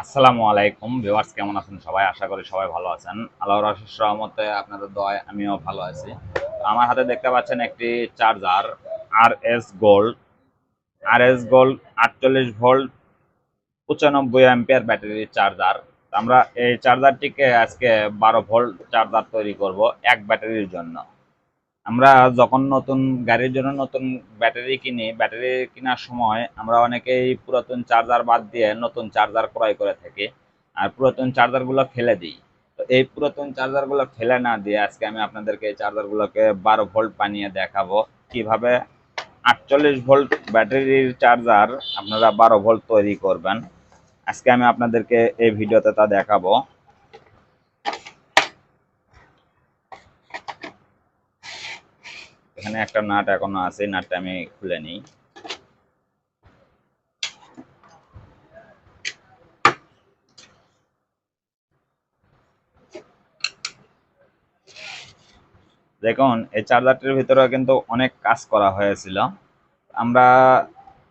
আসসালামু আলাইকুম ভিউয়ার্স, কেমন আছেন সবাই? আশা করি সবাই ভালো আছেন। আল্লাহর অশেষ রহমতে আপনাদের দয় আমিও ভালো আছি। আমার হাতে দেখতে পাচ্ছেন একটি charger R S Gold R S Gold আটচল্লিশ ভোল্ট, পঁচানব্বই অ্যাম্পিয়ার ব্যাটারির চার্জার। আমরা এই চার্জারটিকে আজকে বারো ভোল্ট চার্জার তৈরি করব এক ব্যাটারির জন্য। আমরা যখন নতুন গাড়ির জন্য নতুন ব্যাটারি কিনি, ব্যাটারি কেনার সময় আমরা অনেকেই পুরাতন চার্জার বাদ দিয়ে নতুন চার্জার ক্রয় করে থাকি আর পুরাতন চার্জারগুলো ফেলে দিই। তো এই পুরাতন চার্জারগুলো ফেলে না দিয়ে আজকে আমি আপনাদেরকে এই চার্জারগুলোকে বারো ভোল্ট বানিয়ে দেখাবো। কীভাবে আটচল্লিশ ভোল্ট ব্যাটারির চার্জার আপনারা বারো ভোল্ট তৈরি করবেন, আজকে আমি আপনাদেরকে এই ভিডিওতে তা দেখাবো। এখানে একটা নাট এখনও আছে নাটটা আমি খুলে নিই। দেখুন, এই চার্জারটির ভিতরে কিন্তু অনেক কাজ করা হয়েছিল। আমরা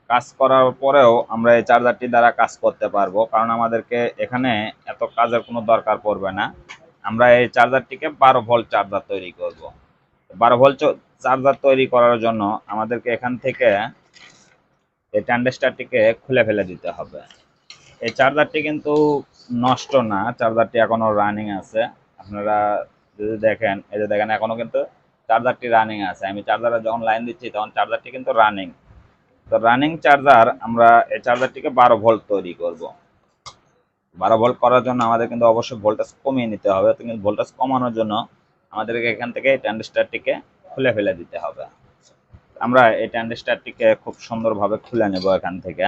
কাজ করার পরেও আমরা এই চার্জারটি দ্বারা কাজ করতে পারব, কারণ আমাদেরকে এখানে এত কাজের কোনো দরকার পড়বে না। আমরা এই চার্জারটিকে বারো ভোল্ট চার্জার তৈরি করব। বারো ভোল্ট চার্জার তৈরি করার জন্য আমাদেরকে এখান থেকে এই ট্যান্ডেস্টারটিকে খুলে ফেলে দিতে হবে। এই চার্জারটি কিন্তু নষ্ট না, চার্জারটি এখনও রানিং আছে। আপনারা যদি দেখেন, এই যে দেখেন, এখনও কিন্তু চার্জারটি রানিং আছে। আমি চার্জারে যখন লাইন দিচ্ছি, তখন চার্জারটি কিন্তু রানিং তো রানিং চার্জার, আমরা এই চার্জারটিকে বারো ভোল্ট তৈরি করব। বারো ভোল্ট করার জন্য আমাদের কিন্তু অবশ্যই ভোল্টেজ কমিয়ে নিতে হবে। কিন্তু ভোল্টেজ কমানোর জন্য আমাদেরকে এখান থেকে ট্যান্ডেস্টারটিকে খুলে ফেলে দিতে হবে। আমরা এই ট্যান্ডেস্টারটিকে খুব সুন্দরভাবে খুলে নেব এখান থেকে।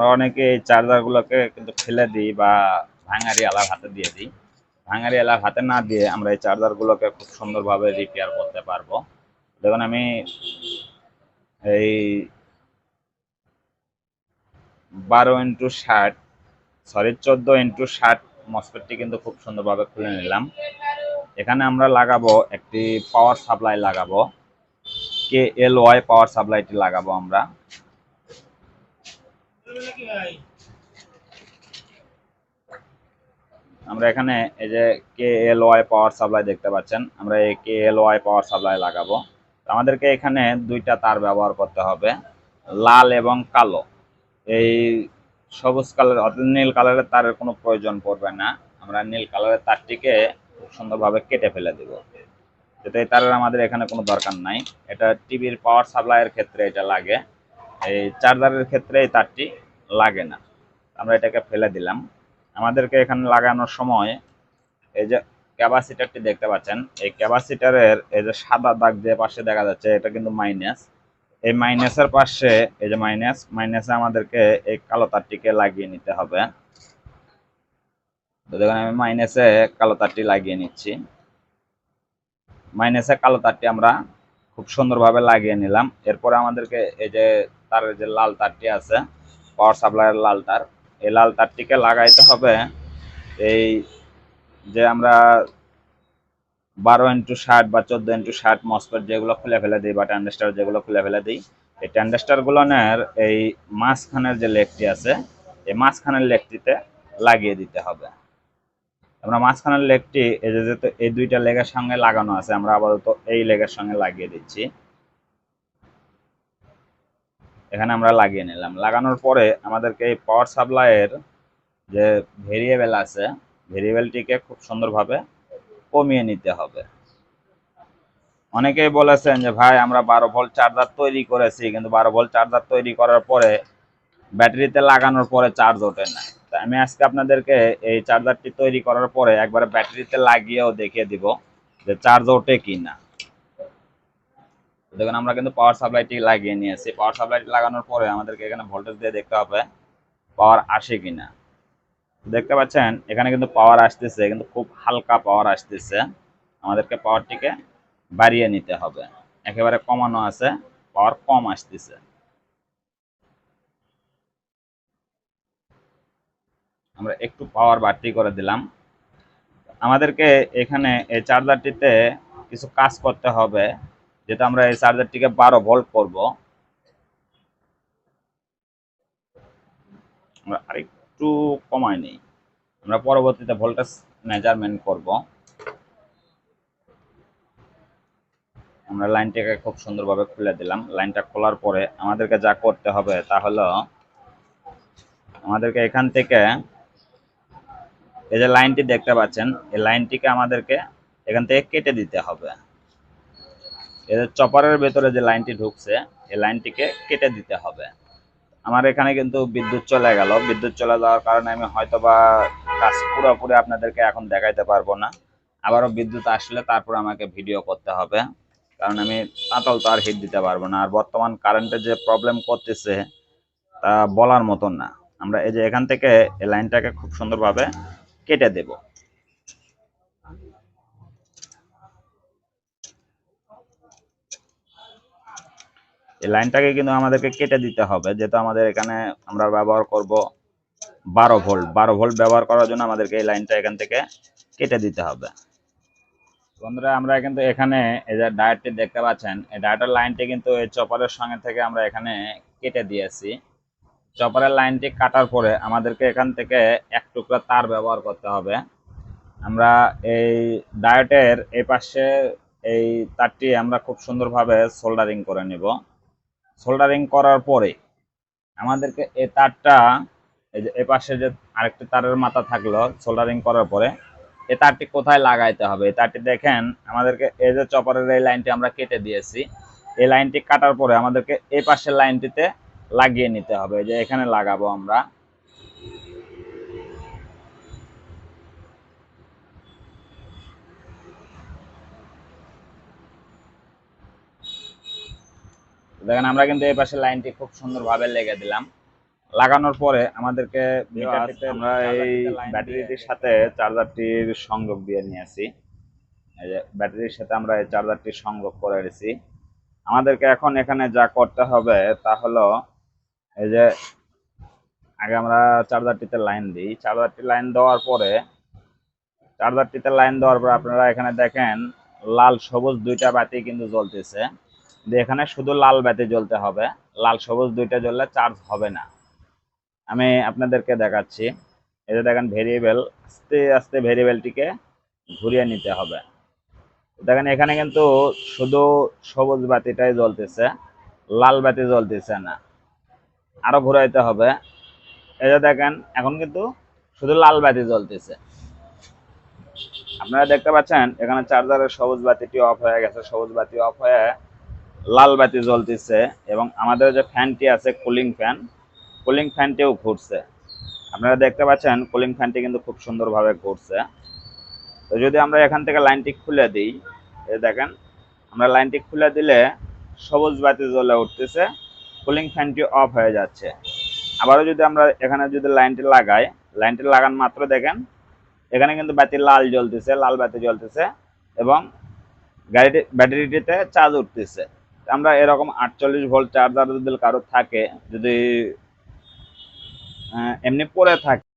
আমরা অনেকে এই চার্জারগুলোকে কিন্তু ফেলে দিই বা ভাঙারি আলার হাতে দিয়ে দিই। ভাঙারি আলার হাতে না দিয়ে আমরা এই চার্জারগুলোকে খুব সুন্দরভাবে রিপেয়ার করতে পারব। দেখুন আমি এই বারো ইন্টু ষাট সরি চোদ্দ ইন্টু ষাট মসপেটটি কিন্তু খুব সুন্দরভাবে খুলে নিলাম। এখানে আমরা লাগাবো একটি পাওয়ার সাপ্লাই লাগাবো, কে এল ওয়াই পাওয়ার সাপ্লাইটি লাগাবো আমরা। আমরা এখানে এই যে কে এল ওয়াই পাওয়ার সাপ্লাই দেখতে পাচ্ছেন, আমরা এই কে এল ওয়াই পাওয়ার সাপ্লাই লাগাবো। আমাদেরকে এখানে দুইটা তার ব্যবহার করতে হবে, লাল এবং কালো। এই সবুজ কালার, অর্থাৎ নীল কালারের তারের কোনো প্রয়োজন পড়বে না। আমরা নীল কালারের তারটিকে খুব সুন্দরভাবে কেটে ফেলে দেব। যাতে এই তারের আমাদের এখানে কোনো দরকার নাই। এটা টিভির পাওয়ার সাপ্লাইয়ের ক্ষেত্রে এটা লাগে। এই চার্জারের ক্ষেত্রে এই তারটি লাগে না। আমরা এটাকে ফেলে দিলাম। আমাদেরকে এখানে লাগানোর সময় এই যে ক্যাপাসিটারটি দেখতে পাচ্ছেন, এই ক্যাপাসিটারের এই যে সাদা দাগ যে পাশে দেখা যাচ্ছে, এটা কিন্তু মাইনাস। এই মাইনাসের পাশে, এই যে মাইনাস, মাইনাসে আমাদেরকে এই কালো তারটিকে লাগিয়ে নিতে হবে। তো দেখুন, আমি মাইনাসে কালো তারটি লাগিয়ে নিচ্ছি। মাইনাসে কালো তারটি আমরা খুব সুন্দরভাবে লাগিয়ে নিলাম। এরপরে আমাদেরকে এই যে তার যে লাল তারটি আছে পাওয়ার সাপ্লাইয়ের লাল তার এই লাল তারটিকে লাগাইতে হবে এই যে আমরা বারো ইন্টু ষাট বা চোদ্দ ইন্টু ষাট মসপেট যেগুলো খুলে ফেলে দিই বা ট্যান্ডেস্টার যেগুলো খুলে ফেলে দিই, এই ট্যান্ডেস্টারগুলোনের এই মাঝখানের যে লেগটি আছে, এই মাঝখানের লেগটিতে লাগিয়ে দিতে হবে। আমরা মাঝখানের লেগটি এই যে যেহেতু এই দুইটা লেগের সঙ্গে লাগানো আছে, আমরা আপাতত এই লেগের সঙ্গে লাগিয়ে দিচ্ছি। এখানে আমরা লাগিয়ে নিলাম। লাগানোর পরে আমাদেরকে এই পাওয়ার সাপ্লাইয়ের যে ভেরিয়েবল আছে ভেরিয়েবলটিকে খুব সুন্দরভাবে কমিয়ে নিতে হবে। অনেকেই বলেছেন যে, ভাই, আমরা বারো ভোল্ট চার্জার তৈরি করেছি, কিন্তু বারো ভোল্ট চার্জার তৈরি করার পরে ব্যাটারিতে লাগানোর পরে চার্জ ওঠে না। তা আমি আজকে আপনাদেরকে এই চার্জারটি তৈরি করার পরে একবারে ব্যাটারিতে লাগিয়েও দেখিয়ে দিব যে চার্জ ওঠে কি না দেখুন, আমরা কিন্তু পাওয়ার সাপ্লাইটি লাগিয়ে নিয়েছি। পাওয়ার সাপ্লাইটি লাগানোর পরে আমাদেরকে এখানে ভোল্টেজ দিয়ে দেখতে হবে পাওয়ার আসে কিনা। দেখতে পাচ্ছেন, এখানে কিন্তু পাওয়ার আসতেছে, কিন্তু খুব হালকা পাওয়ার আসতেছে। আমাদেরকে পাওয়ারটিকে বাড়িয়ে নিতে হবে। একেবারে কমানো আছে পাওয়ার কম আসতেছে। আমরা একটু পাওয়ার বাড়তি করে দিলাম। আমাদেরকে এখানে এই চার্জারটিতে কিছু কাজ করতে হবে। যেটা আমরা এই চার্জারটিকে বারো ভোল্ট করব। আমরা আরেকটু কমাই নিই। আমরা পরবর্তীতে ভোল্টেজ মেজারমেন্ট করব। আমরা লাইনটাকে খুব সুন্দরভাবে খুলে দিলাম। লাইনটা খোলার পরে আমাদেরকে যা করতে হবে তা হলো, আমাদেরকে এখান থেকে এই যে লাইনটি দেখতে পাচ্ছেন, এই লাইনটিকে আমাদেরকে এখান থেকে কেটে দিতে হবে। যে চপারের ভেতরে যে লাইনটি ঢুকছে, এই লাইনটিকে কেটে দিতে হবে। আমার এখানে কিন্তু বিদ্যুৎ চলে গেল। বিদ্যুৎ চলে যাওয়ার কারণে আমি হয়তো বা কাজ পুরোপুরি আপনাদেরকে এখন দেখাইতে পারব না। আবারও বিদ্যুৎ আসলে তারপর আমাকে ভিডিও করতে হবে। কারণ আমি তাঁতল তো আর হিট দিতে পারব না। আর বর্তমান কারেন্টের যে প্রবলেম করতেছে, তা বলার মতন না। আমরা এই যে এখান থেকে এই লাইনটাকে খুব সুন্দরভাবে কেটে দেব। এই লাইনটাকে কিন্তু আমাদেরকে কেটে দিতে হবে, যেহেতু আমাদের এখানে আমরা ব্যবহার করব বারো ভোল্ট। বারো ভোল্ট ব্যবহার করার জন্য আমাদেরকে এই লাইনটা এখান থেকে কেটে দিতে হবে। বন্ধুরা, আমরা কিন্তু এখানে এই যে ডায়েটটি দেখতে পাচ্ছেন, এই ডায়েটের লাইনটি কিন্তু এই চপারের সঙ্গে থেকে আমরা এখানে কেটে দিয়েছি। চপারের লাইনটি কাটার পরে আমাদেরকে এখান থেকে এক টুকরা তার ব্যবহার করতে হবে। আমরা এই ডায়েটের এই পাশে এই তারটি আমরা খুব সুন্দরভাবে সোল্ডারিং করে নিব। সোল্ডারিং করার পরে আমাদেরকে এ তারটা, এই যে এ পাশে যে আরেকটি তারের মাথা থাকল সোল্ডারিং করার পরে, এ তারটি কোথায় লাগাইতে হবে? এই তারটি দেখেন, আমাদেরকে এ যে চপারের এই লাইনটি আমরা কেটে দিয়েছি, এই লাইনটি কাটার পরে আমাদেরকে এ পাশের লাইনটিতে লাগিয়ে নিতে হবে। যে এখানে লাগাবো আমরা। দেখেন আমরা কিন্তু এই পাশে লাইনটি খুব সুন্দরভাবে লেগে দিলাম। লাগানোর পরে আমাদেরকে আমরা এই ব্যাটারিটির সাথে চার্জারটির সংযোগ দিয়ে নিয়েছি। ব্যাটারির সাথে আমরা এই চার্জারটি সংযোগ করে রেছি আমাদেরকে এখন এখানে যা করতে হবে তা হলো এই যে আগে আমরা চার্জারটিতে লাইন দিই। চার্জারটি লাইন দেওয়ার পরে চার্জারটিতে লাইন দেওয়ার পরে আপনারা এখানে দেখেন লাল সবুজ দুইটা বাতি কিন্তু জ্বলতেছে। এখানে শুধু লাল বাতি জ্বলতে হবে, লাল সবুজ দুইটা জ্বললে চার্জ হবে না। আমি আপনাদেরকে দেখাচ্ছি যে দেখেন ভেরিয়েবল আস্তে আস্তে ভেরিয়েবলটিকে ঘুরিয়ে নিতে হবে। দেখেন এখানে কিন্তু শুধু সবুজ বাতিটাই জ্বলতেছে, লাল বাতি জ্বলতেছে না। আরও ঘুরাইতে হবে। যে দেখেন, এখন কিন্তু শুধু লাল বাতি জ্বলতেছে। আপনারা দেখতে পাচ্ছেন, এখানে চার্জারের সবুজ বাতিটি অফ হয়ে গেছে, সবুজ বাতি অফ হয়ে লাল বাতি জ্বলতেছে এবং আমাদের যে ফ্যানটি আছে কুলিং ফ্যান কুলিং ফ্যানটিও ঘুরছে। আপনারা দেখতে পাচ্ছেন কুলিং ফ্যানটি কিন্তু খুব সুন্দরভাবে ঘুরছে। তো যদি আমরা এখান থেকে লাইনটি খুলে দিই দেখেন, আমরা লাইনটি খুলে দিলে সবুজ বাতি জ্বলে উঠতেছে কুলিং ফ্যানটি অফ হয়ে যাচ্ছে। আবারও যদি আমরা এখানে যদি লাইনটি লাগাই, লাইনটি লাগান মাত্র দেখেন, এখানে কিন্তু বাতি লাল জ্বলতেছে, লাল বাতি জ্বলতেছে এবং গাড়িটি, ব্যাটারিটিতে চার্জ উঠতেছে। আমরা এরকম আটচল্লিশ ভোল্ট চার্জার যদি কারও থাকে যদি এমনি পরে থাকে